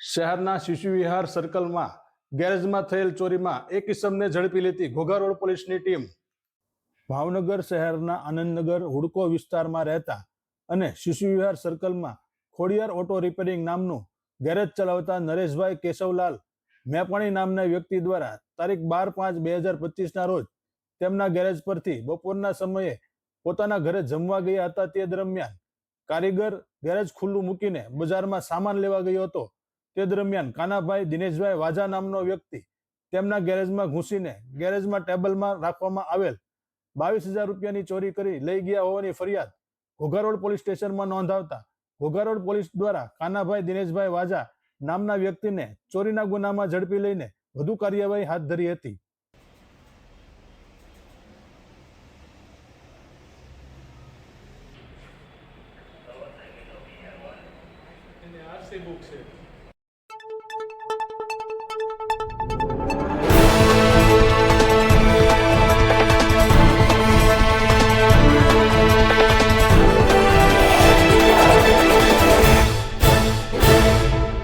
શહેરના શિશુવિહાર સર્કલમાં ગેરેજમાં થયેલ ચોરીમાં એક ઇસમને ઝડપી લેતી ઘોઘા રોડ પોલીસની ટીમ ભાવનગર શહેરના આનંદનગર હુડકો વિસ્તારમાં રહેતા અને શિશુવિહાર સર્કલમાં ખોડિયાર ઓટો રિપેરિંગ નામનું ગેરેજ ચલાવતા નરેશભાઈ કેશવલાલ મેપાણી નામના વ્યક્તિ દ્વારા તારીખ બાર પાંચ બે હજાર પચીસના રોજ તેમના ગેરેજ પરથી બપોરના સમયે પોતાના ઘરે જમવા ગયા હતા તે દરમિયાન કારીગર ગેરેજ ખુલ્લું મૂકીને બજારમાં સામાન લેવા ગયો હતો. તે દરમિયાન કાનાભાઈ દિનેશભાઈ વાજા નામનો વ્યક્તિ તેમના ગેરેજમાં ઘૂસીને ગેરેજમાં ટેબલમાં રાખવામાં આવેલ બાવીસ હજાર રૂપિયાની ચોરી કરી લઈ ગયા હોવાની ફરિયાદ ઘોઘારોડ પોલીસ સ્ટેશનમાં નોંધાવતા ઘોઘારોડ પોલીસ દ્વારા કાનાભાઈ દિનેશભાઈ વાજા નામના વ્યક્તિને ચોરીના ગુનામાં ઝડપી લઈને વધુ કાર્યવાહી હાથ ધરી હતી. બુક છે.